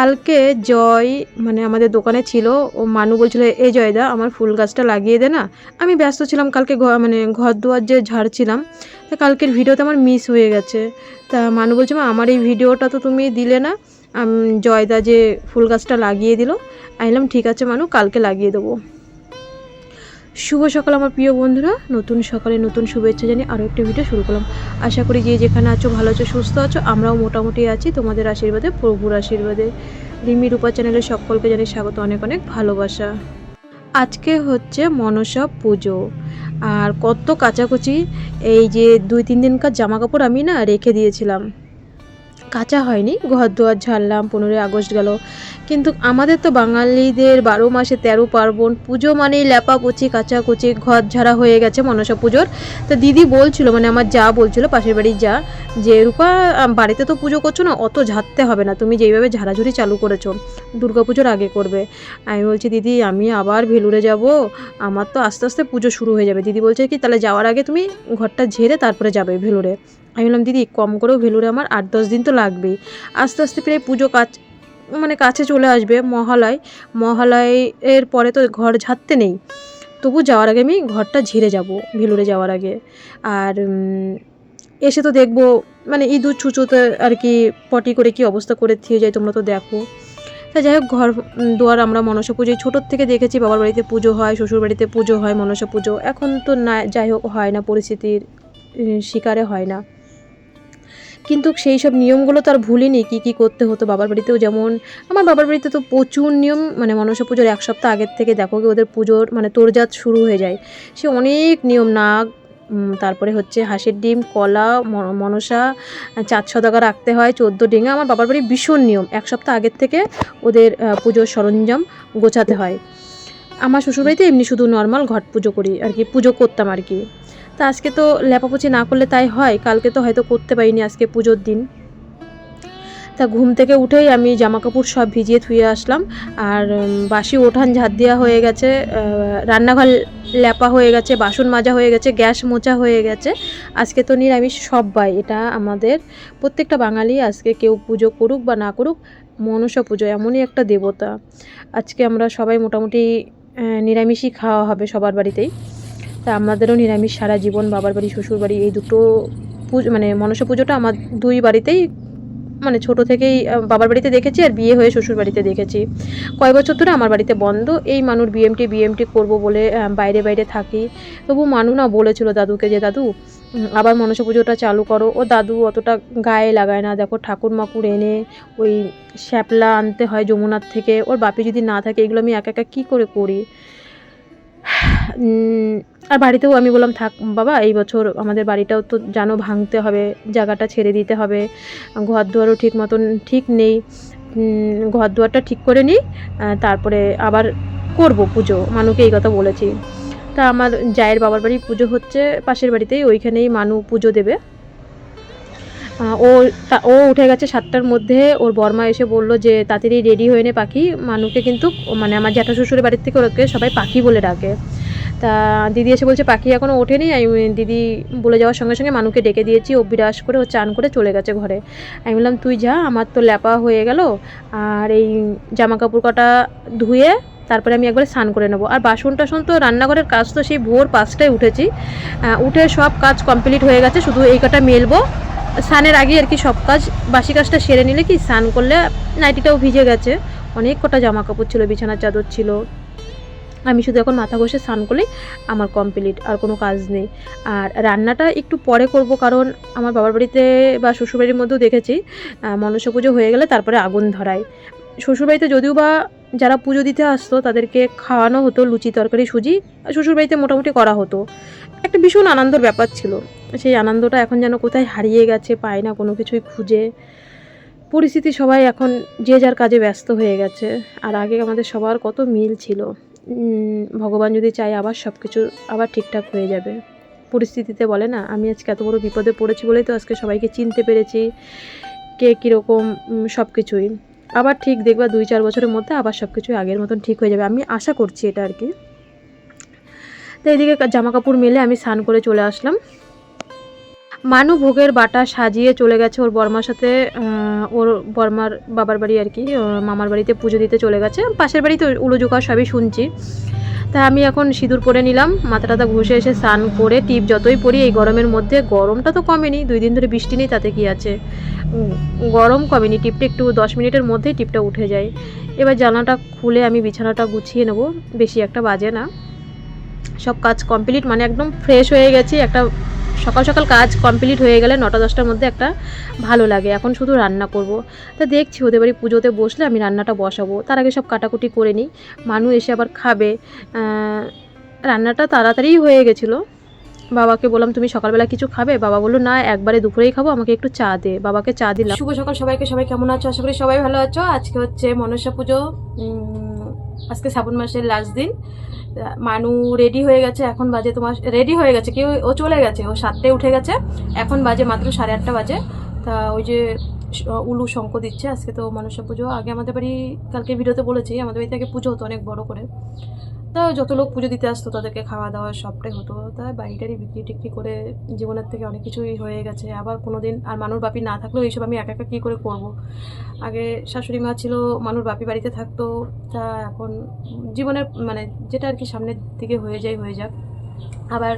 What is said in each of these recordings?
কালকে জয় মানে আমাদের দোকানে ছিল, ও মানু বলছিল, এ জয়দা, আমার ফুল গাছটা লাগিয়ে দে না। আমি ব্যস্ত ছিলাম, কালকে মানে ঘর দুয়ার যে ঝাড়ছিলাম তা কালকের ভিডিওতে আমার মিস হয়ে গেছে। তা মানু বলছে, মা, আমার এই ভিডিওটা তো তুমি দিলে না জয়দা যে ফুল গাছটা লাগিয়ে দিল। আমি ঠিক আছে মানু, কালকে লাগিয়ে দেবো। শুভ সকাল আমার প্রিয় বন্ধুরা। নতুন সকালে নতুন শুভেচ্ছা জানিয়ে আরও একটা ভিডিও শুরু করলাম। আশা করি যে যেখানে আছো, ভালো আছো, সুস্থ আছো, আমরাও মোটামুটি আছি। তোমাদের আশীর্বাদে, প্রভুর আশীর্বাদে। রিমি রূপা চ্যানেলের সকলকে জানি স্বাগত, অনেক অনেক ভালোবাসা। আজকে হচ্ছে মনসা পুজো। আর কত কাচাকুচি, এই যে দুই তিন দিনকার জামা কাপড় আমি না রেখে দিয়েছিলাম। কাঁচা হয়নি ঘর দুয়ার ঝাড়লাম, পনেরোই আগস্ট গেল। কিন্তু আমাদের তো বাঙালিদের বারো মাসে তেরো পার্বণ, পুজো মানেই ল্যাপাকুচি, কাচাকুচি, ঘর ঝাড়া হয়ে গেছে মনসা পুজোর। তো দিদি বলছিল মানে আমার যা বলছিল, পাশের বাড়ির যা, যে রূপা বাড়িতে তো পুজো করছ না, অত ঝাড়তে হবে না, তুমি যেইভাবে ঝাড়াঝুড়ি চালু করেছ পুজোর আগে করবে। আমি বলছি, দিদি, আমি আবার ভেলুরে যাব, আমার তো আস্তে আস্তে পুজো শুরু হয়ে যাবে। দিদি বলছে কি, তাহলে যাওয়ার আগে তুমি ঘরটা ঝেড়ে তারপরে যাবে ভেলুরে। আমি বললাম, দিদি, কম করেও ভেলুরে আমার আট দশ দিন তো লাগবেই। আস্তে আস্তে প্রায় পুজো কাজ মানে কাছে চলে আসবে মহালয়। মহালয় এর পরে তো ঘর ঝাড়তে নেই। তবু যাওয়ার আগে আমি ঘরটা ঝেড়ে যাব, ভেলুরে যাওয়ার আগে। আর এসে তো দেখব মানে ইঁদুর ছুঁচোতে আর কি পটি করে কি অবস্থা করে থিয়ে যায়, তোমরা তো দেখো। তা যাই হোক, ঘর দুয়ার আমরা মনসা পুজোয় ছোটোর থেকে দেখেছি, বাবার বাড়িতে পুজো হয়, শ্বশুর বাড়িতে পুজো হয়, মনসা পুজো। এখন তো না, যাই হোক, হয় না, পরিস্থিতির শিকারে হয় না। কিন্তু সেই সব নিয়মগুলো তো আর ভুলিনি, কী কী করতে হতো বাবার বাড়িতেও যেমন, আমার বাবার বাড়িতে তো প্রচুর নিয়ম মানে মনসা পুজোর এক সপ্তাহ আগের থেকে দেখো কি ওদের পুজোর মানে তোরজাত শুরু হয়ে যায়। সে অনেক নিয়ম, নাগ তারপরে হচ্ছে হাঁসের ডিম, কলা মনসা, চাঁদ সদাগা রাখতে হয়, চোদ্দ ডিঙা, আমার বাবার বাড়ির ভীষণ নিয়ম। এক সপ্তাহ আগের থেকে ওদের পুজোর সরঞ্জাম গোছাতে হয়। আমার শ্বশুরবাড়িতে এমনি শুধু নর্মাল ঘট পুজো করি আর কি, পুজো করতাম আর কি। তা আজকে তো লেপাপুচি না করলে তাই হয়, কালকে তো হয়তো করতে পারিনি আজকে পুজোর দিন। তা ঘুম থেকে উঠেই আমি জামা কাপড় সব ভিজিয়ে ধুয়ে আসলাম আর বাসি ওঠান ঝাঁট দেওয়া হয়ে গেছে রান্নাঘর ল্যাপা হয়ে গেছে, বাসন মাজা হয়ে গেছে, গ্যাস মোচা হয়ে গেছে। আজকে তো নিরামিষ সবাই এটা আমাদের প্রত্যেকটা বাঙালি আজকে কেউ পুজো করুক বা না করুক মনসা পুজো, এমনই একটা দেবতা। আজকে আমরা সবাই মোটামুটি নিরামিষই খাওয়া হবে সবার বাড়িতেই। তা আমাদেরও নিরামিষ সারা জীবন, বাবার বাড়ি, শ্বশুর বাড়ি, এই দুটো পুজো মানে মনসা পুজোটা আমার দুই বাড়িতেই মানে ছোট থেকেই বাবার বাড়িতে দেখেছি আর বিয়ে হয়ে শ্বশুর বাড়িতে দেখেছি। কয় বছর ধরে আমার বাড়িতে বন্ধ, এই মানুষ বিএমটি বিএমটি করব বলে বাইরে বাইরে থাকি। তবু মানু না বলেছিল দাদুকে যে, দাদু আবার মনসা পুজোটা চালু করো। ও দাদু অতটা গায়ে লাগায় না। দেখো ঠাকুর মাকুর এনে ওই শ্যাপলা আনতে হয় যমুনার থেকে। ওর বাপি যদি না থাকে, এগুলো আমি একা একা কী করে করি? আর বাড়িতেও আমি বললাম, থাক বাবা, এই বছর আমাদের বাড়িটাও তো জানো ভাঙতে হবে, জায়গাটা ছেড়ে দিতে হবে। ঘর দুয়ারও ঠিক মতন ঠিক নেই। ঘর দুয়ারটা ঠিক করে নিই তারপরে আবার করব পুজো। মানুকে এই কথা বলেছি। তা আমার জায়ের বাবার বাড়ি পুজো হচ্ছে, পাশের বাড়িতেই ওইখানেই মানু পুজো দেবে। ও ও উঠে গেছে সাতটার মধ্যে, ওর বর্মা এসে বলল যে, তাড়াতাড়ি রেডি হয়ে নে পাখি। মানুকে কিন্তু মানে আমার জ্যাঠা শ্বশুরের বাড়ির থেকে ওকে সবাই পাখি বলে ডাকে। তা দিদি এসে বলছে, পাখি এখনও ওঠেনি। আমি দিদি বলে যাওয়ার সঙ্গে সঙ্গে মানুকে ডেকে দিয়েছি, ও বিরাস করে ও চান করে চলে গেছে ঘরে। আমি বললাম, তুই যা, আমার তো ল্যাপা হয়ে গেল। আর এই জামা কাপড় কটা ধুয়ে তারপরে আমি একবার স্নান করে নেব। আর বাসন টাসন তো রান্নাঘরের কাজ তো সেই ভোর পাঁচটায় উঠেছি। উঠে সব কাজ কমপ্লিট হয়ে গেছে, শুধু এই কটা মেলবো। স্নানের আগে আর কি সব কাজ, বাসি কাজটা সেরে নিলে কি স্নান করলে নাইটিটাও ভিজে গেছে। অনেক কটা জামা কাপড় ছিল, বিছানার চাদর ছিল। আমি শুধু এখন মাথা ঘষে স্নান করলেই আমার কমপ্লিট, আর কোনো কাজ নেই। আর রান্নাটা একটু পরে করব, কারণ আমার বাবার বাড়িতে বা শ্বশুরবাড়ির মধ্যেও দেখেছি মনসা পুজো হয়ে গেলে তারপরে আগুন ধরায়। শ্বশুরবাড়িতে যদিও বা যারা পুজো দিতে আসতো, তাদেরকে খাওয়ানো হতো, লুচি, তরকারি, সুজি শ্বশুরবাড়িতে মোটামুটি করা হতো। একটা ভীষণ আনন্দর ব্যাপার ছিল। সেই আনন্দটা এখন যেন কোথায় হারিয়ে গেছে পায় না, কোনো কিছুই খুঁজে। পরিস্থিতি সবাই এখন যে যার কাজে ব্যস্ত হয়ে গেছে। আর আগে আমাদের সবার কত মিল ছিল। ভগবান যদি চায় আবার সব কিছু আবার ঠিকঠাক হয়ে যাবে। পরিস্থিতিতে বলে না, আমি আজকে এত বড় বিপদে পড়েছি বলেই তো আজকে সবাইকে চিনতে পেরেছি কে কীরকম সব কিছুই আবার ঠিক দেখবা দুই চার বছরের মধ্যে আবার সব কিছু আগের মতন ঠিক হয়ে যাবে। আমি আশা করছি এটা আর কি। তো এদিকে জামা কাপড় মেলে আমি স্নান করে চলে আসলাম। মানু ভোগের বাটা সাজিয়ে চলে গেছে ওর বর্মার সাথে ওর বর্মার বাবার বাড়ি আর কি মামার বাড়িতে পুজো দিতে চলে গেছে। পাশের বাড়িতে উলুজোকা সবই শুনছি। তা আমি এখন সিঁদুর পরে নিলাম, মাথা টাথা ঘষে এসে স্নান করে টিপ যতই পরি এই গরমের মধ্যে, গরমটা তো কমেনি, দুই দিন ধরে বৃষ্টি নেই, তাতে কি আছে? গরম কমেনি, টিপটা একটু দশ মিনিটের মধ্যেই টিপটা উঠে যায়। এবার জানাটা খুলে আমি বিছানাটা গুছিয়ে নেব, বেশি একটা বাজে না। সব কাজ কমপ্লিট মানে একদম ফ্রেশ হয়ে গেছি, একটা সকাল সকাল কাজ কমপ্লিট হয়ে গেলে নটা দশটার মধ্যে একটা ভালো লাগে। এখন শুধু রান্না করব। তা দেখছি ওদের বাড়ি পুজোতে বসলে আমি রান্নাটা বসাবো। তার আগে সব কাটাকুটি করে নিই। মানু এসে আবার খাবে। রান্নাটা তাড়াতাড়িই হয়ে গেছিল। বাবাকে বললাম, তুমি সকালবেলা কিছু খাবে? বাবা বলল, না, একবারে দুপুরেই খাব। আমাকে একটু চা দে। বাবাকে চা দিলাম। শুভ সকাল সবাইকে। সবাই কেমন আছো? আশা করি সবাই ভালো আছো। আজকে হচ্ছে মনসা পুজো। আজকে শ্রাবণ মাসের লাস্ট দিন। মানু রেডি হয়ে গেছে, এখন বাজে তোমার রেডি হয়ে গেছে, কেউ, ও চলে গেছে, ও সাতটায় উঠে গেছে, এখন বাজে মাত্র সাড়ে আটটা বাজে। তা ওই যে উলু শঙ্ক দিচ্ছে, আজকে তো মনসা পুজো, আগে আমাদের বাড়ি, কালকে ভিডিওতে বলেছি, আমাদের বাড়িতে আগে পুজো হতো অনেক বড় করে। তা যত লোক পুজো দিতে আসতো, তাদেরকে খাওয়া দাওয়া সবটাই হতো। তাই বাড়িটারি বিক্রি টিক্রি করে জীবনের থেকে অনেক কিছুই হয়ে গেছে। আবার কোনো দিন আর মানুষ বাপি না থাকলেও এইসব আমি একা একা কী করে করব? আগে শাশুড়ি মা ছিল মানুষ বাপি বাড়িতে থাকতো। তা এখন জীবনের মানে যেটা আর কি সামনের দিকে হয়ে যায়, হয়ে যাক। আবার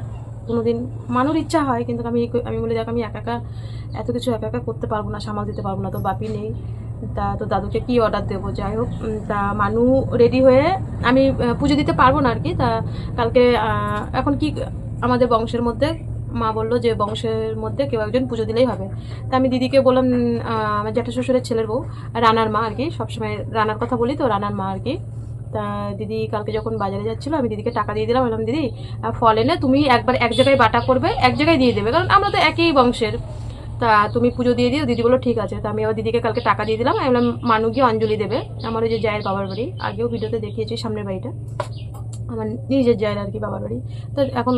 কোনো দিন মানুষ ইচ্ছা হয়, কিন্তু আমি আমি বলে, দেখ, আমি একা একা এত কিছু একা একা করতে পারব না, সামাল দিতে পারব না। তো বাপি নেই। তা তো দাদুকে কি অর্ডার দেবো? যাই হোক তা মানু রেডি হয়ে আমি পুজো দিতে পারব না আর কি তা কালকে এখন কি আমাদের বংশের মধ্যে? মা বলল যে বংশের মধ্যে কেউ একজন পুজো দিলেই হবে। তা আমি দিদিকে বললাম আমার জ্যাঠা শ্বশুরের ছেলের বউ, রানার মা আর কি সবসময় রানার কথা বলি তো, রানার মা আর কি তা দিদি কালকে যখন বাজারে যাচ্ছিল, আমি দিদিকে টাকা দিয়ে দিলাম, বললাম, দিদি ফল এনে তুমি একবার এক জায়গায় বাটা করবে, এক জায়গায় দিয়ে দেবে। কারণ আমরা তো একই বংশের। তা তুমি পুজো দিয়ে দিও, দিদি বলো ঠিক আছে। তা আমি আবার দিদিকে কালকে টাকা দিয়ে দিলাম, আমি মানু গিয়ে অঞ্জলি দেবে। আমার ওই যে জায়ের বাবার বাড়ি, আগেও ভিডিওতে দেখিয়েছি সামনের বাড়িটা। আমার নিজের জায়ের আর কি বাবার বাড়ি। তো এখন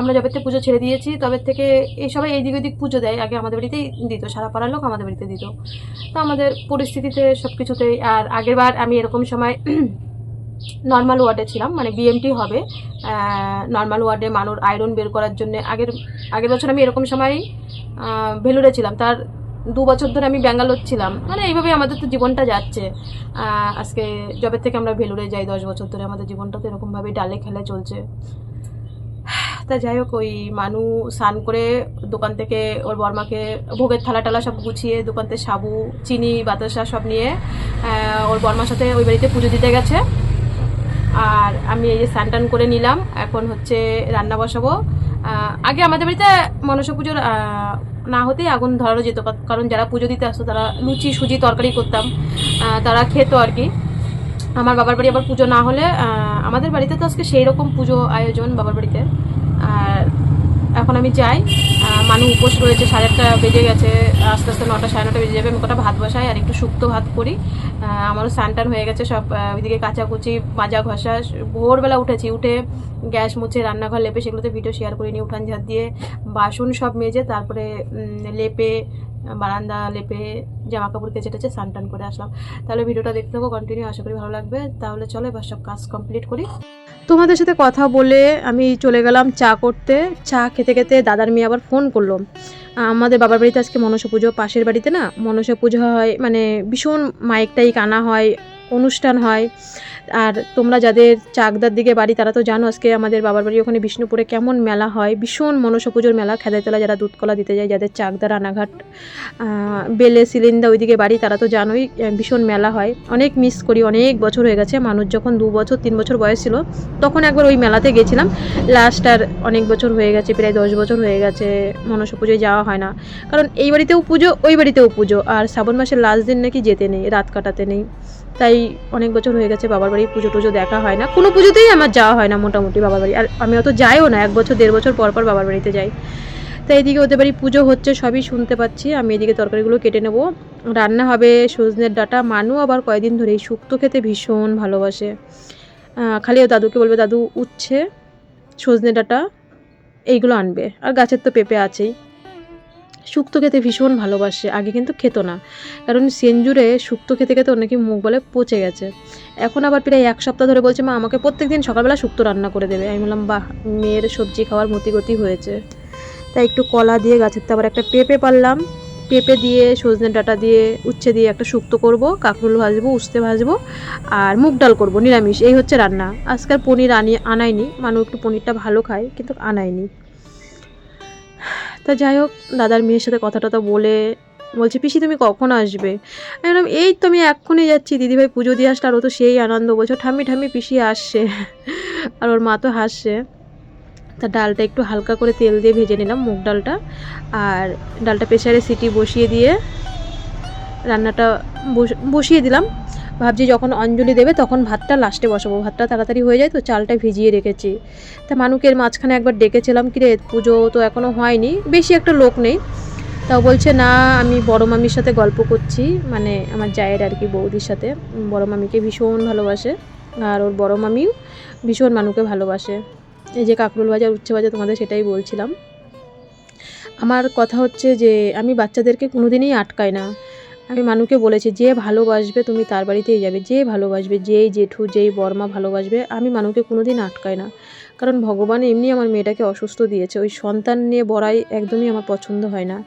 আমরা যবে থেকে পুজো ছেড়ে দিয়েছি, তবে থেকে এই সবাই এইদিক ওইদিক পুজো দেয়। আগে আমাদের বাড়িতেই দিত, সারা পাড়ার লোক আমাদের বাড়িতে দিত। তো আমাদের পরিস্থিতিতে সব কিছুতেই আর আগেরবার আমি এরকম সময় নর্মাল ওয়ার্ডে ছিলাম মানে বিএমটি হবে। নর্মাল ওয়ার্ডে মানুষ আয়রন বের করার জন্য আগের আগের বছর আমি এরকম সময় ভেলুরে ছিলাম। তার দু বছর ধরে আমি ব্যাঙ্গালোর ছিলাম। মানে এইভাবেই আমাদের তো জীবনটা যাচ্ছে। আজকে জবের থেকে আমরা ভেলুরে যাই দশ বছর ধরে, আমাদের জীবনটা তো এরকমভাবেই ডালে খেলে চলছে। তা যাই হোক, ওই মানু স্নান করে দোকান থেকে ওর বর্মাকে ভোগের থালা টালা সব গুছিয়ে, দোকান থেকে সাবু, চিনি, বাতাসা সব নিয়ে ওর বর্মার সাথে ওই বাড়িতে পুজো দিতে গেছে। আর আমি এই যে স্নান টান করে নিলাম। এখন হচ্ছে রান্না বসাবো। আগে আমাদের বাড়িতে মনসা পুজোর না হতেই আগুন ধরানো যেত কারণ যারা পুজো দিতে আসতো তারা লুচি, সুজি তরকারি করতাম তারা খেত আর কি। আমার বাবার বাড়ি আবার পুজো না হলে আমাদের বাড়িতে তো আজকে সেই রকম পুজো আয়োজন বাবার বাড়িতে। আর এখন আমি যাই। মানু উপোস রয়েছে, সাড়ে আটটা বেজে গেছে, আস্তে আস্তে নটা, সাড়ে নটা বেজে যাবে। আমি কটা ভাত বসাই আর একটু শুক্তো ভাত করি। আমারও স্নান হয়ে গেছে সব ওইদিকে কাচাকুচি, মাজা ঘষা, ভোরবেলা উঠেছি, উঠে গ্যাস মুছে, রান্নাঘর লেপে, সেগুলোতে ভিডিও শেয়ার করে নিই উঠান ঝাঁট দিয়ে বাসন সব মেজে, তারপরে লেপে, বারান্দা লেপে জামা কাপড় কেচে টেচে স্নান টান করে আসলাম। তাহলে ভিডিওটা দেখতে থাকো কন্টিনিউ আশা করি ভালো লাগবে। তাহলে চলো, এবার সব কাজ কমপ্লিট করি। তোমাদের সাথে কথা বলে আমি চলে গেলাম চা করতে। চা খেতে খেতে দাদার মেয়ে আবার ফোন করল। আমাদের বাবার বাড়িতে আজকে মনসা পুজো। পাশের বাড়িতে না মনসা পুজো হয় মানে ভীষণ মাইক টাইক আনা হয়, অনুষ্ঠান হয়। আর তোমরা যাদের চাকদার দিকে বাড়ি, তারা তো জানো আজকে আমাদের বাবার বাড়ি ওখানে বিষ্ণুপুরে কেমন মেলা হয়। ভীষণ মনসা পুজোর মেলা খেদাইতলা যারা দুধকলা দিতে যায়, যাদের চাকদা রানাঘাট বেলে সিলিন্দা ওইদিকে বাড়ি, তারা তো জানোই ভীষণ মেলা হয়। অনেক মিস করি, অনেক বছর হয়ে গেছে। মানুষ যখন দু বছর, তিন বছর বয়স ছিল, তখন একবার ওই মেলাতে গেছিলাম। লাস্ট আর অনেক বছর হয়ে গেছে, প্রায় দশ বছর হয়ে গেছে মনসা পুজোয় যাওয়া হয় না। কারণ এই বাড়িতেও পুজো, ওই বাড়িতেও পুজো। আর শ্রাবণ মাসের লাস্ট দিন নাকি যেতে নেই, রাত কাটাতে নেই। তাই অনেক বছর হয়ে গেছে বাবার বাড়ি পুজো টুজো দেখা হয় না। কোনো পুজোতেই আমার যাওয়া হয় না মোটামুটি বাবার বাড়ি। আর আমি অত যাইও না, এক বছর, দেড় বছর পর পর বাবার বাড়িতে যাই। তাই এদিকে ওদের বাড়ি পুজো হচ্ছে, সবই শুনতে পাচ্ছি। আমি এদিকে তরকারিগুলো কেটে নেব। রান্না হবে সজনের ডাটা। মানু আবার কয়েকদিন ধরেই শুক্তো খেতে ভীষণ ভালোবাসে। খালি ও দাদুকে বলবে, দাদু, উচ্ছে, সজনে ডাটা, এইগুলো আনবে। আর গাছের তো পেঁপে আছেই। শুক্তো খেতে ভীষণ ভালোবাসে, আগে কিন্তু খেত না। কারণ সেঞ্জুরে শুক্তো খেতে খেতে অনেকে মুখ বলে পচে গেছে। এখন আবার প্রায় এক সপ্তাহ ধরে বলছে, মা, আমাকে প্রত্যেক দিন সকালবেলা শুক্তো রান্না করে দেবে। আমি বললাম, বাহ, মেয়ের সবজি খাওয়ার মতিগতি হয়েছে। তাই একটু কলা দিয়ে গাছের তো আবার একটা পেঁপে পারলাম। পেঁপে দিয়ে, সজনে ডাঁটা দিয়ে, উচ্ছে দিয়ে একটা শুক্তো করব, কাঁকরোল ভাজবো, উস্তে ভাজবো আর মুগ ডাল করব, নিরামিষ। এই হচ্ছে রান্না। আজকাল পনির আনি, আনাইনি। মানুষ একটু পনিরটা ভালো খায়, কিন্তু আনাইনি। তা যাই হোক, দাদার মেয়ের সাথে কথা টথা বলে বলছে, পিসি, তুমি কখন আসবে? আমি বললাম, এই তো আমি এক্ষুনি যাচ্ছি, দিদিভাই পুজো দিয়ে আসলে আর ও তো সেই আনন্দ বলছো ঠাম্মি ঠাম্মি পিসি আসছে। আর ওর মা তো হাসছে। তা ডালটা একটু হালকা করে তেল দিয়ে ভেজে নিলাম, মুগ ডালটা। আর ডালটা প্রেসারে সিটি বসিয়ে দিয়ে রান্নাটা বস- বসিয়ে দিলাম। ভাবছি যখন অঞ্জলি দেবে তখন ভাতটা লাস্টে বসাবো। ভাতটা তাড়াতাড়ি হয়ে যায় তো চালটা ভিজিয়ে রেখেছি। তা মানুকের মাঝখানে একবার ডেকেছিলাম কি রে পুজো তো এখনও হয়নি, বেশি একটা লোক নেই। তাও বলছে, না, আমি বড় মামির সাথে গল্প করছি মানে আমার জায়ের আর কি বৌদির সাথে। বড় মামিকে ভীষণ ভালোবাসে আর ওর বড় মামিও ভীষণ মানুকে ভালোবাসে। এই যে কাকরুল বাজার উচ্ছে বাজার তোমাদের সেটাই বলছিলাম। আমার কথা হচ্ছে যে, আমি বাচ্চাদেরকে কোনোদিনই আটকাই না। আমি মানুকে বলেছি, যে ভালোবাসবে তুমি তার বাড়িতেই যাবে। যে ভালোবাসবে, যেই জেঠু, যেই বর্মা ভালোবাসবে, আমি মানুকে কোনোদিন আটকাই না। কারণ ভগবান এমনি আমার মেয়েটাকে অসুস্থ দিয়েছে। ওই সন্তান নিয়ে বড়াই একদমই আমার পছন্দ হয় না।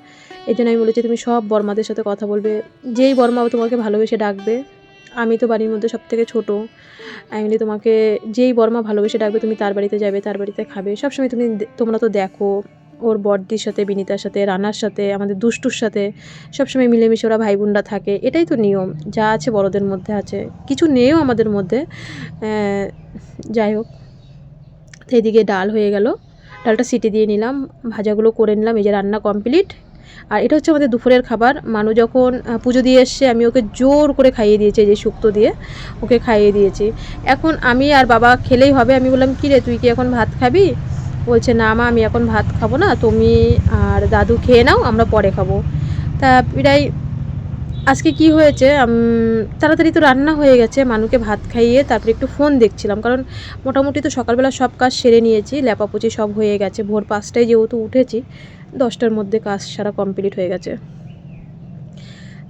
এই জন্য আমি বলেছি, তুমি সব বর্মাদের সাথে কথা বলবে। যেই বর্মা তোমাকে ভালোবেসে ডাকবে, আমি তো বাড়ির মধ্যে সব থেকে ছোটো। বলি তোমাকে, যেই বর্মা ভালোবেসে ডাকবে, তুমি তার বাড়িতে যাবে, তার বাড়িতে খাবে। সবসময় তুমি তোমরা তো দেখো। ওর বড়দির সাথে, বিনিতার সাথে, রানার সাথে, আমাদের দুষ্টুর সাথে, সবসময় মিলেমিশে ওরা ভাই বোনরা থাকে। এটাই তো নিয়ম, যা আছে বড়দের মধ্যে আছে। কিছু নেও আমাদের মধ্যে। যাই হোক, তো এদিকে ডাল হয়ে গেল। ডালটা সিটি দিয়ে নিলাম, ভাজাগুলো করে নিলাম, এই যে রান্না কমপ্লিট। আর এটা হচ্ছে আমাদের দুপুরের খাবার। মানু যখন পুজো দিয়ে এসছে, আমি ওকে জোর করে খাইয়ে দিয়েছি যে শুক্তো দিয়ে ওকে খাইয়ে দিয়েছি। এখন আমি আর বাবা খেলেই হবে। আমি বললাম কী রে তুই কি এখন ভাত খাবি? বলছে, না মা, আমি এখন ভাত খাব না, তুমি আর দাদু খেয়ে নাও, আমরা পরে খাব। তা প্রায় আজকে কি হয়েছে তাড়াতাড়ি তো রান্না হয়ে গেছে, মানুকে ভাত খাইয়ে তারপরে একটু ফোন দেখছিলাম, কারণ মোটামুটি তো সকালবেলা সব কাজ সেরে নিয়েছি ল্যাপাপুচি সব হয়ে গেছে, ভোর পাঁচটায় যেহেতু উঠেছি, দশটার মধ্যে কাজ সারা কমপ্লিট হয়ে গেছে।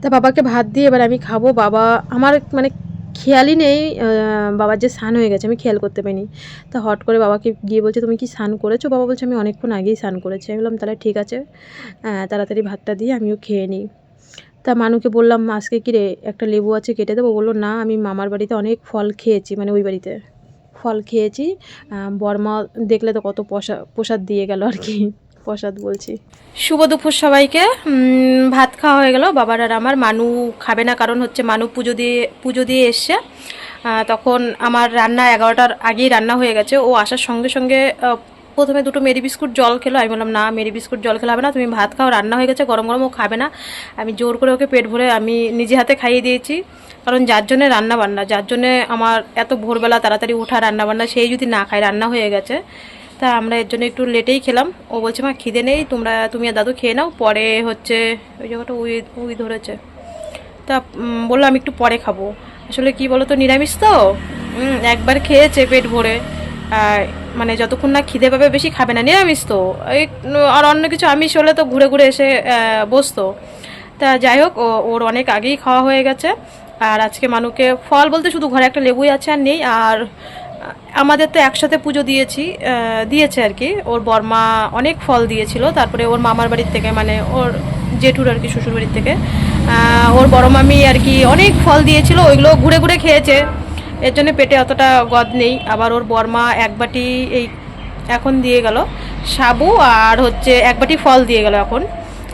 তা বাবাকে ভাত দিয়ে এবার আমি খাব, বাবা আমার মানে খেয়ালই নেই বাবার যে স্নান হয়ে গেছে, আমি খেয়াল করতে পারিনি। তা হট করে বাবাকে গিয়ে বলছে, তুমি কি স্নান করেছ? বাবা বলছে, আমি অনেকক্ষণ আগেই স্নান করেছি। আমি বললাম, তাহলে ঠিক আছে তাড়াতাড়ি ভাতটা দিয়ে আমিও খেয়ে নিই। তা মানুকে বললাম, আজকে কি রে, একটা লেবু আছে কেটে দেবো? বলল, না, আমি মামার বাড়িতে অনেক ফল খেয়েছি মানে ওই বাড়িতে ফল খেয়েছি। বর্মা দেখলে তো কত প্রসা প্রসাদ দিয়ে গেল আর কি। প্রসাদ বলছি। শুভ দুপুর সবাইকে। ভাত খাওয়া হয়ে গেল। বাবার আর আমার, মানু খাবে না, কারণ হচ্ছে মানু পুজো দিয়ে পুজো দিয়ে এসছে। তখন আমার রান্না এগারোটার আগেই রান্না হয়ে গেছে। ও আসার সঙ্গে সঙ্গে প্রথমে দুটো মেরি বিস্কুট জল খেলো। আমি বললাম, না, মেরি বিস্কুট জল খেলে হবে না, তুমি ভাত খাও, রান্না হয়ে গেছে, গরম গরম ও খাবে না। আমি জোর করে ওকে পেট ভরে আমি নিজে হাতে খাইয়ে দিয়েছি। কারণ যার জন্যে রান্না বান্না যার জন্যে আমার এত ভোরবেলা তাড়াতাড়ি ওঠা রান্না বান্না সেই যদি না খায়, রান্না হয়ে গেছে। তা আমরা এর জন্য একটু লেটেই খেলাম। ও বলছে, মা, খিদে নেই, তোমরা, তুমি আর দাদু খেয়ে নাও, পরে হচ্ছে ওই জায়গাটা উই উই ধরেছে। তা বলল, আমি একটু পরে খাব। আসলে কি বলো তো নিরামিষ তো? একবার খেয়েছে পেট ভরে। আর মানে যতক্ষণ না খিদে পাবে, বেশি খাবে না। নিরামিষ তো? এই, আর অন্য কিছু আমিষ হলে তো ঘুরে ঘুরে এসে বসতো। তা যাই হোক ওর অনেক আগেই খাওয়া হয়ে গেছে। আর আজকে মানুকে ফল বলতে শুধু ঘরে একটা লেবুই আছে আর নেই। আর আমাদের তো একসাথে পুজো দিয়েছি দিয়েছে আর কি। ওর বর্মা অনেক ফল দিয়েছিল, তারপরে ওর মামার বাড়ির থেকে মানে ওর জেঠুর আর কি শ্বশুর বাড়ির থেকে ওর বড় মামি আর কি অনেক ফল দিয়েছিল, ওইগুলো ঘুরে ঘুরে খেয়েছে। এর জন্য পেটে অতটা গদ নেই। আবার ওর বর্মা এক বাটি এই এখন দিয়ে গেল সাবু, আর হচ্ছে এক বাটি ফল দিয়ে গেল এখন।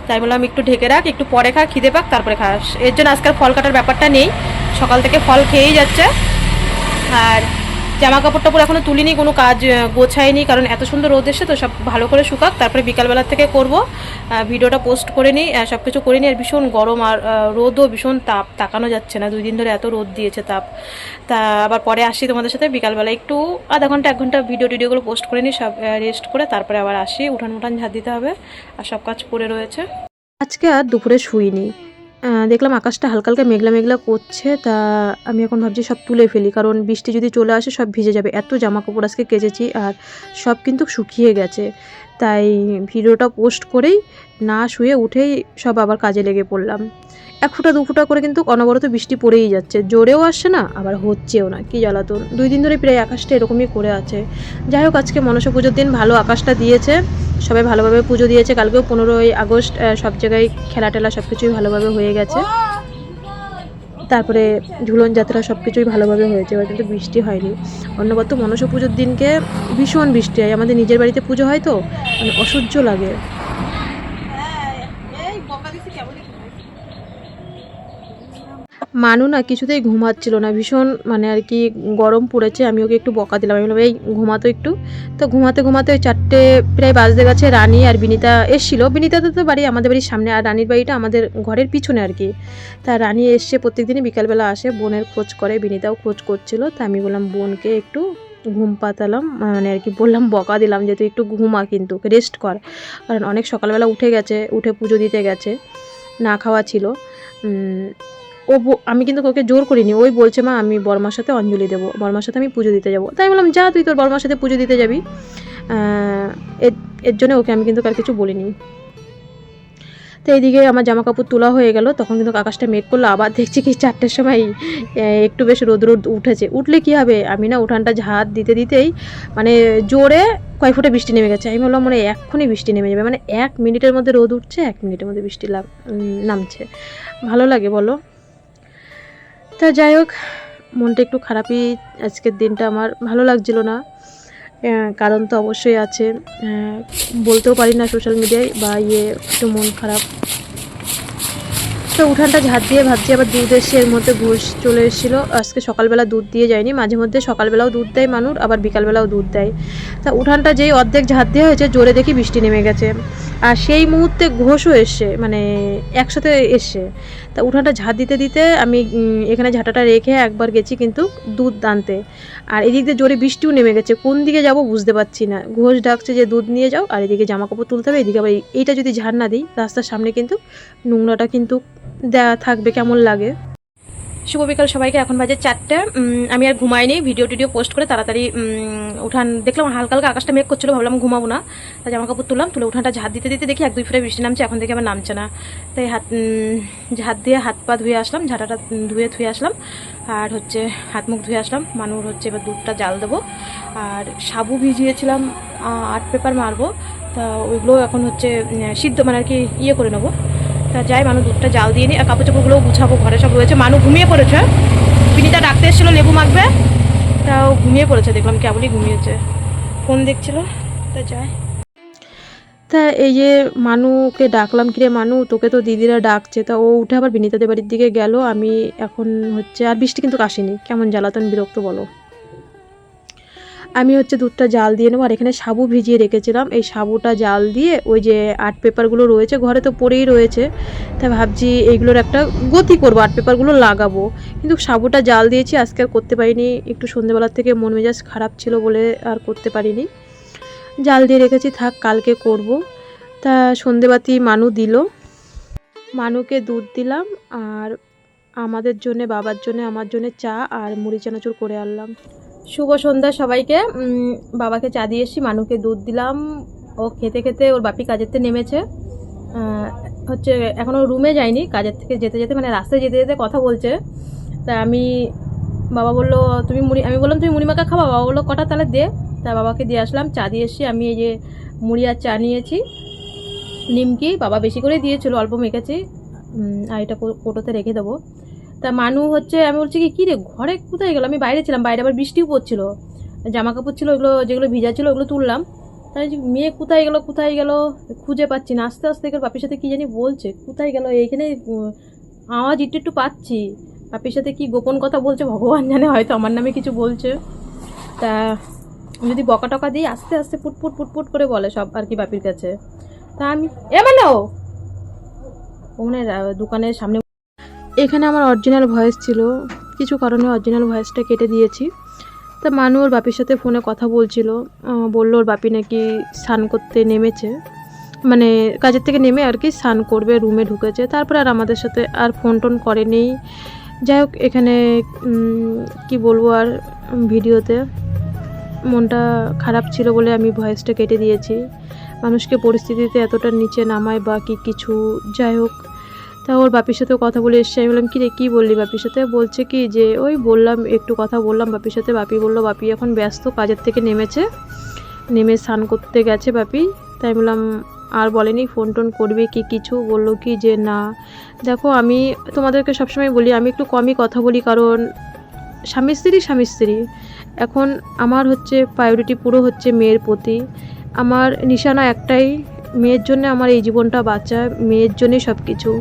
তাই বললাম একটু ঢেকে রাখ, একটু পরে খা, খিদে পাক, তারপরে খাস। এর জন্য আজকাল ফল কাটার ব্যাপারটা নেই, সকাল থেকে ফল খেয়েই যাচ্ছে। আর জামা কাপড় টাপড় এখনও তুলিনি কোনো কাজ আহ, গোছাইনি কারণ এত সুন্দর রোদ এসে তো সব ভালো করে শুকাক তারপরে বিকালবেলা থেকে করব। ভিডিওটা পোস্ট করে নিই সব কিছু করে নিই আর ভীষণ গরম আর রোদও ভীষণ তাপ তাকানো যাচ্ছে না দুই দিন ধরে এত রোদ দিয়েছে তাপ। তা আবার পরে আসি তোমাদের সাথে বিকালবেলা একটু আধা ঘণ্টা এক ঘণ্টা ভিডিও টিডিওগুলো পোস্ট করে নিই সব রেস্ট করে তারপরে আবার আসি উঠান উঠান ঝাঁট দিতে হবে আর সব কাজ পড়ে রয়েছে। আজকে আর দুপুরে শুইনি। দেখলাম আকাশটা হালকা হালকা মেঘলা মেঘলা করছে, তা আমি এখন ভাবছি সব তুলে ফেলি, কারণ বৃষ্টি যদি চলে আসে সব ভিজে যাবে। এত জামা কাপড় আজকে কেচেছি আর সব কিন্তু শুকিয়ে গেছে। তাই ভিডিওটা পোস্ট করেই না শুয়ে উঠেই সব আবার কাজে লেগে পড়লাম। এক ফুটা, দু ফুটা করে কিন্তু অনবরত বৃষ্টি পড়েই যাচ্ছে। জোরেও আসছে না, আবার হচ্ছেও না, কি জ্বালাতন। দুই দিন ধরে প্রায় আকাশটা এরকমই করে আছে। যাই হোক, আজকে মনসা পুজোর দিন ভালো আকাশটা দিয়েছে। সবাই ভালোভাবে পুজো দিয়েছে। কালকেও পনেরোই আগস্ট সব জায়গায় খেলা টেলা সব কিছুই ভালোভাবে হয়ে গেছে। তারপরে ঝুলন যাত্রা সব কিছুই ভালোভাবে হয়েছে, এবার কিন্তু বৃষ্টি হয়নি। অন্যবার তো মনসা পুজোর দিনকে ভীষণ বৃষ্টি হয়। আমাদের নিজের বাড়িতে পুজো হয় তো মানে অসহ্য লাগে। মানু না কিছুতেই ঘুমাচ্ছিল না। ভীষণ মানে আর কি গরম পড়েছে, আমি ওকে একটু বকা দিলাম। আমি বললাম, এই, ঘুমাতো একটু। তো ঘুমাতে ঘুমাতে ওই চারটে, প্রায় বাজতে গেছে। রানী আর বিনিতা এসছিল। বিনিতা তো বাড়ি, আমাদের বাড়ির সামনে। আর রানীর বাড়িটা আমাদের ঘরের পিছনে আর কি। তা রানী এসছে প্রত্যেকদিনই বিকালবেলা আসে, বোনের খোঁজ করে। বিনিতাও খোঁজ করছিল। তা আমি বললাম, বোনকে একটু ঘুম পাতালাম। মানে আর কি বললাম, বকা দিলাম যে তুই একটু ঘুমা কিন্তু রেস্ট কর। কারণ অনেক সকালবেলা উঠে গেছে, উঠে পুজো দিতে গেছে, না খাওয়া ছিল। ও আমি কিন্তু ওকে জোর করিনি। ওই বলছে, মা, আমি বর্মার সাথে অঞ্জলি দেবো। বর্মার সাথে আমি পুজো দিতে যাব। তাই বললাম, যা, তুই তোর বর্মার সাথে পুজো দিতে যাবি। এর- জন্য ওকে আমি কিন্তু কার কিছু বলিনি। তো এইদিকে আমার জামা কাপড় তোলা হয়ে গেল। তখন কিন্তু আকাশটা মেঘ করল। আবার দেখছি কি চারটের সময় একটু বেশ রোদ রোদ উঠেছে। উঠলে কি হবে? আমি না উঠানটা ঝাঁত দিতে দিতেই মানে জোরে কয় ফুটে বৃষ্টি নেমে গেছে। আমি বললাম মানে এক্ষুনি বৃষ্টি নেমে যাবে। মানে এক মিনিটের মধ্যে রোদ উঠছে, এক মিনিটের মধ্যে বৃষ্টি নামছে। ভালো লাগে বলো। তা যাই হোক, মনটা একটু খারাপই আজকের দিনটা আমার ভালো লাগছিল না। কারণ তো অবশ্যই আছে। বলতেও পারি না সোশ্যাল মিডিয়ায় বা ইয়ে একটু মন খারাপ। তো উঠানটা ঝাঁট দিয়ে ভাবছি, আবার দুধ এসে এর মধ্যে ঘুষ চলে এসেছিল। আজকে সকালবেলা দুধ দিয়ে যায়নি, মাঝে মধ্যে সকালবেলাও দুধ দেয় মানুষ, আবার বিকালবেলাও দুধ দেয়। তা উঠানটা যেই অর্ধেক ঝাঁট দেওয়া হয়েছে, জোরে দেখি বৃষ্টি নেমে গেছে। আর সেই মুহূর্তে ঘোষও এসছে মানে একসাথে এসছে। তা উঠানটা ঝাঁট দিতে দিতে আমি এখানে ঝাঁটাটা রেখে একবার গেছি কিন্তু দুধ আনতে। আর এদিক দিয়ে জোরে বৃষ্টিও নেমে গেছে। কোন দিকে যাব বুঝতে পারছি না। ঘোষ ডাকছে যে, দুধ নিয়ে যাও। আর এদিকে জামা কাপড় তুলতে হবে। এদিকে আবার এইটা যদি ঝাড় না দিই, রাস্তার সামনে কিন্তু নোংরাটা কিন্তু দেয়া থাকবে, কেমন লাগে? শুভ বিকাল সবাইকে। এখন বাজে চারটে। আমি আর ঘুমাইনি, ভিডিও টিডিও পোস্ট করে তাড়াতাড়ি উঠান দেখলাম, হালকা হালকা আকাশটা মেঘ করছিল, ভাবলাম ঘুমাবো না। তা জামা কাপড় তুললাম, তুলে উঠানটা ঝাঁট দিতে দিতে দেখি এক দুই ফুটে বৃষ্টি নামছে, এখন থেকে আমার নামছে না। তাই হাত ঝাঁট দিয়ে হাত পা ধুয়ে আসলাম, ঝাঁটাটা ধুয়ে ধুয়ে আসলাম। আর হচ্ছে হাত মুখ ধুয়ে আসলাম মানুষ হচ্ছে এবার দুধটা জাল দেবো। আর সাবু ভিজিয়েছিলাম আর্ট পেপার মারবো। তা ওইগুলো এখন হচ্ছে সিদ্ধ মানে আর কি ইয়ে করে নেব। তা যায়, মানু দুধটা জাল দিয়ে নিই আর কাপড় চাপড়গুলোও গুছাবো, ঘরে সব রয়েছে। মানু ঘুমিয়ে পড়েছে। বিনিতা ডাকতে এসেছিল, লেবু মাখবে। তাও ঘুমিয়ে পড়েছে, দেখলাম কেবলই ঘুমিয়েছে। ফোন দেখছিল, তা যায়। তা এই যে মানুকে ডাকলাম, কিরে মানু, তোকে তো দিদিরা ডাকছে। তা ও উঠে আবার বিনিতাদের বাড়ির দিকে গেল। আমি এখন হচ্ছে, আর বৃষ্টি কিন্তু আসেনি। কেমন জ্বালাতন, বিরক্ত বলো। আমি হচ্ছে দুধটা জাল দিয়ে নেব। আর এখানে সাবু ভিজিয়ে রেখেছিলাম। এই সাবুটা জাল দিয়ে ওই যে আর্ট পেপারগুলো রয়েছে, ঘরে তো পড়েই রয়েছে। তাই ভাবছি এইগুলোর একটা গতি করব, আর্ট পেপারগুলো লাগাবো। কিন্তু সাবুটা জাল দিয়েছি, আজকে আর করতে পারিনি। একটু সন্ধ্যেবেলার থেকে মন মেজাজ খারাপ ছিল বলে আর করতে পারিনি। জাল দিয়ে রেখেছি, থাক, কালকে করব। তা সন্ধেবাতি মানু দিল। মানুকে দুধ দিলাম আর আমাদের জন্য, বাবার জন্য, আমার জন্য চা আর মুড়ি চানাচুর করে আনলাম। শুভ সন্ধ্যা সবাইকে। বাবাকে চা দিয়ে এসেছি, মানুকে দুধ দিলাম। ও খেতে খেতে ওর বাপি কাজের থেকে নেমেছে। হচ্ছে এখনও রুমে যায়নি, কাজের থেকে যেতে যেতে মানে রাস্তায় যেতে যেতে কথা বলছে। তা আমি, বাবা বলল, তুমি মুড়ি আমি বললাম, তুমি মুড়ি মাখা খাবা? বাবা বলল, কটা তাহলে দে। তা বাবাকে দিয়ে আসলাম, চা দিয়ে এসেছি। আমি এই যে মুড়ি আর চা নিয়েছি। নিমকি বাবা বেশি করে দিয়েছিল, অল্প মেখেছি। আর এটা কোটোতে রেখে দেবো। তা মানু হচ্ছে, আমি বলছি কি রে ঘরে কোথায় গেলো? আমি বাইরে ছিলাম, বাইরে আবার বৃষ্টিও পড়ছিল। জামা কাপড় ছিল, ওগুলো, যেগুলো ভিজা ছিল, ওগুলো তুললাম। তাই মেয়ে কোথায় গেল কোথায় গেল, খুঁজে পাচ্ছি না। আস্তে আস্তে করে বাপির সাথে কী জানি বলছে, কোথায় গেল? এইখানে আওয়াজ একটু একটু পাচ্ছি। বাপির সাথে কি গোপন কথা বলছে, ভগবান জানে, হয়তো আমার নামে কিছু বলছে। তা যদি বকা টকা দিই, আস্তে আস্তে পুটপুট পুটপুট করে বলে সব আর কি বাপির কাছে। তা আমি, এ মানে ওখানে দোকানের সামনে এখানে আমার অরিজিনাল ভয়েস ছিল। কিছু কারণে অরিজিনাল ভয়েসটা কেটে দিয়েছি। তা মানু ওর বাপির সাথে ফোনে কথা বলছিল। বলল ওর বাপি নাকি স্নান করতে নেমেছে। মানে কাজের থেকে নেমে আর কি স্নান করবে রুমে ঢুকেছে। তারপরে আর আমাদের সাথে আর ফোন টোন করেনি। যাই হোক, এখানে কি বলব আর, ভিডিওতে মনটা খারাপ ছিল বলে আমি ভয়েসটা কেটে দিয়েছি। মানুষকে পরিস্থিতিতে এতটা নিচে নামায় বা কি কিছু, যাই হোক। তা ওর বাপির সাথেও কথা বলে এসছে। আমি বললাম কী রে কী বললি বাপির সাথে? বলছে কি যে, ওই বললাম, একটু কথা বললাম বাপির সাথে। বাপি বলল, বাপি এখন ব্যস্ত, কাজের থেকে নেমেছে। নেমে স্নান করতে গেছে বাপি। তাই বললাম, আর বলেনি, ফোন টোন করবে কি কিছু? বলল কি যে, না। দেখো, আমি তোমাদেরকে সবসময় বলি, আমি একটু কমই কথা বলি, কারণ স্বামী স্ত্রী স্বামী স্ত্রী। এখন আমার হচ্ছে প্রায়োরিটি পুরো হচ্ছে মেয়ের প্রতি। আমার নিশানা একটাই, মেয়ের জন্য আমার এই জীবনটা বাঁচা, মেয়ের জন্যই সব কিছু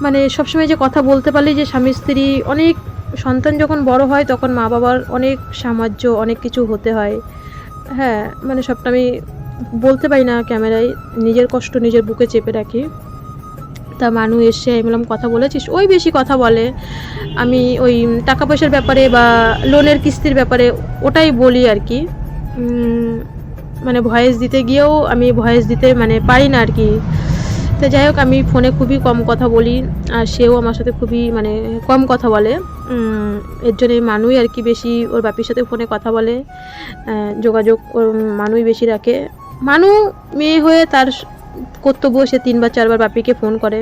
মানে সবসময় যে কথা বলতে পারলে যে স্বামী স্ত্রী অনেক সন্তান যখন বড় হয়, তখন মা বাবার অনেক সাহায্য অনেক কিছু হতে হয়। হ্যাঁ মানে সবটা আমি বলতে পারি না ক্যামেরায়, নিজের কষ্ট নিজের বুকে চেপে রাখি। তা মানু এসে আমি বললাম, কথা বলেছিস? ওই বেশি কথা বলে। আমি ওই টাকা পয়সার ব্যাপারে বা লোনের কিস্তির ব্যাপারে ওটাই বলি আর কি। মানে ভয়েস দিতে গিয়েও আমি ভয়েস দিতে মানে পারি না আর কি। তো যাই হোক, আমি ফোনে খুবই কম কথা বলি, আর সেও আমার সাথে খুবই মানে কম কথা বলে। এর জন্যই মানুই আর কি বেশি ওর বাপির সাথে ফোনে কথা বলে যোগাযোগ ওর মানুই বেশি রাখে। মানু মেয়ে হয়ে তার কর্তব্য সে তিনবার চারবার বাপিকে ফোন করে।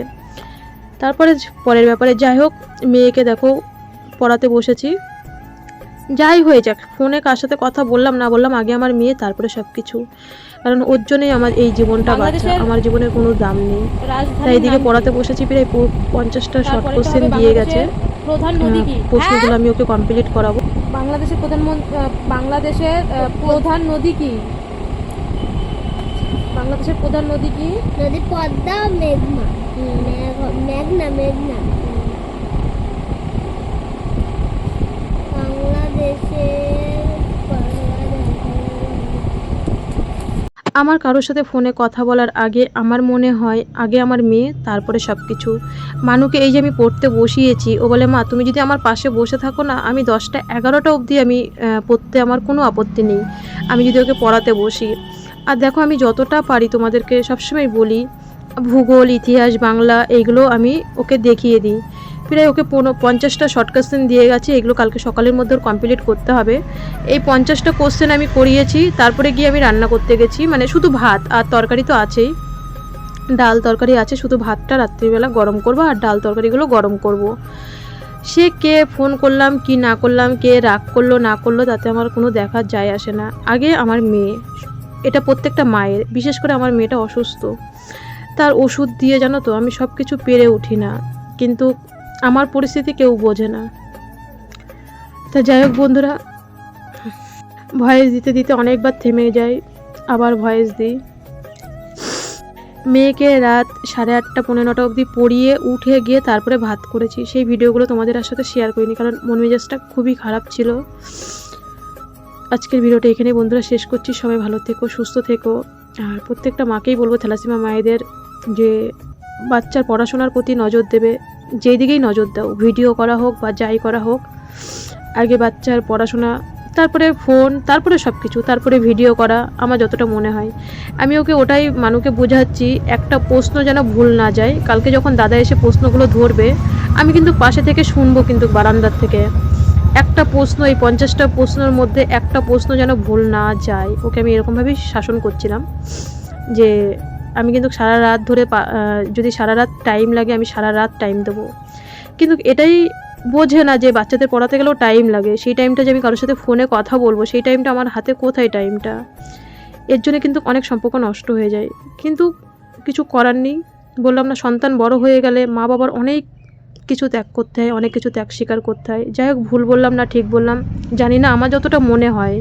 তারপরে পরের ব্যাপারে যাই হোক, মেয়েকে দেখো, পড়াতে বসেছি। যাই হয়ে যাক ফোনে কার সাথে কথা বললাম না বললাম আগে আমার মেয়ে তারপরে সব কিছু কারণ ওর জন্যই আমার এই জীবনটা বাঁচা। আমার জীবনের কোনো দাম নেই। তাই এদিকে পড়াতে বসেছি প্রায় পঞ্চাশটা শর্ট কোশ্চেন দিয়ে গেছে। প্রধান নদী কি? প্রশ্নগুলো আমি ওকে কমপ্লিট করাবো। বাংলাদেশের প্রধানমন্ত্রী বাংলাদেশের আহ, প্রধান নদী কি? বাংলাদেশের প্রধান নদী কি? নদী পদ্মা মেঘনা। মেঘনা মেঘনা বাংলাদেশের আমার কারোর সাথে ফোনে কথা বলার আগে আমার মনে হয় আগে আমার মেয়ে, তারপরে সব কিছু মানুকে এই যে আমি পড়তে বসিয়েছি, ও বলে, মা, তুমি যদি আমার পাশে বসে থাকো না, আমি দশটা এগারোটা অবধি আমি পড়তে আমার কোনো আপত্তি নেই। আমি যদি ওকে পড়াতে বসি। আর দেখো, আমি যতটা পারি তোমাদেরকে সবসময় বলি, ভূগোল, ইতিহাস, বাংলা, এইগুলো আমি ওকে দেখিয়ে দিই। প্রায় ওকে পঞ্চাশটা শর্ট কোশ্চেন দিয়ে গেছে, এগুলো কালকে সকালের মধ্যে কমপ্লিট করতে হবে। এই পঞ্চাশটা কোশ্চেন আমি করিয়েছি, তারপরে গিয়ে আমি রান্না করতে গেছি মানে শুধু ভাত আর তরকারি তো আছেই। ডাল তরকারি আছে, শুধু ভাতটা রাত্রিবেলা গরম করব আর ডাল তরকারিগুলো গরম করব। সে কে ফোন করলাম, কি না করলাম, কে রাগ করল, না করল, তাতে আমার কোনো দেখার যায় আসে না। আগে আমার মেয়ে, এটা প্রত্যেকটা মায়ের, বিশেষ করে আমার মেয়েটা অসুস্থ। তার ওষুধ দিয়ে জানো তো, আমি সব কিছু পেরে উঠি না। কিন্তু আমার পরিস্থিতি কেউ বোঝে না। তা যাই হোক বন্ধুরা, ভয়েস দিতে দিতে অনেকবার থেমে যাই, আবার ভয়েস দিই। মেয়েকে রাত সাড়ে আটটা পনেরো নটা অবধি পড়িয়ে উঠে গিয়ে তারপরে ভাত করেছি। সেই ভিডিওগুলো তোমাদের আর সাথে শেয়ার করিনি, কারণ মন মেজাজটা খুবই খারাপ ছিল। আজকের ভিডিওটা এখানে বন্ধুরা শেষ করছি। সবাই ভালো থেকো, সুস্থ থেকো। আর প্রত্যেকটা মাকেই বলব থ্যালাসিমা মায়েদের যে বাচ্চার পড়াশোনার প্রতি নজর দেবে যেই দিকেই নজর দাও ভিডিও করা হোক বা যাই করা হোক, আগে বাচ্চার পড়াশোনা, তারপরে ফোন তারপরে সব কিছু তারপরে ভিডিও করা, আমার যতটা মনে হয়। আমি ওকে ওটাই মানুকে বোঝাচ্ছি, একটা প্রশ্ন যেন ভুল না যায়। কালকে যখন দাদা এসে প্রশ্নগুলো ধরবে, আমি কিন্তু পাশে থেকে শুনব কিন্তু বারান্দার থেকে। একটা প্রশ্ন, এই পঞ্চাশটা প্রশ্নের মধ্যে একটা প্রশ্ন যেন ভুল না যায়, ওকে আমি এরকমভাবেই শাসন করছিলাম যে আমি কিন্তু সারা রাত ধরে যদি সারা রাত টাইম লাগে আমি সারা রাত টাইম দেবো। কিন্তু এটাই বোঝে না যে বাচ্চাদের পড়াতে গেলেও টাইম লাগে। সেই টাইমটা যে আমি কারোর সাথে ফোনে কথা বলব, সেই টাইমটা আমার হাতে কোথায় টাইমটা এর জন্য কিন্তু অনেক সম্পর্ক নষ্ট হয়ে যায়। কিন্তু কিছু করার নেই। বললাম না, সন্তান বড় হয়ে গেলে মা বাবার অনেক কিছু ত্যাগ করতে হয়, অনেক কিছু ত্যাগ স্বীকার করতে হয়। যাই হোক, ভুল বললাম না, ঠিক বললাম। জানি না আমার যতটা মনে হয়।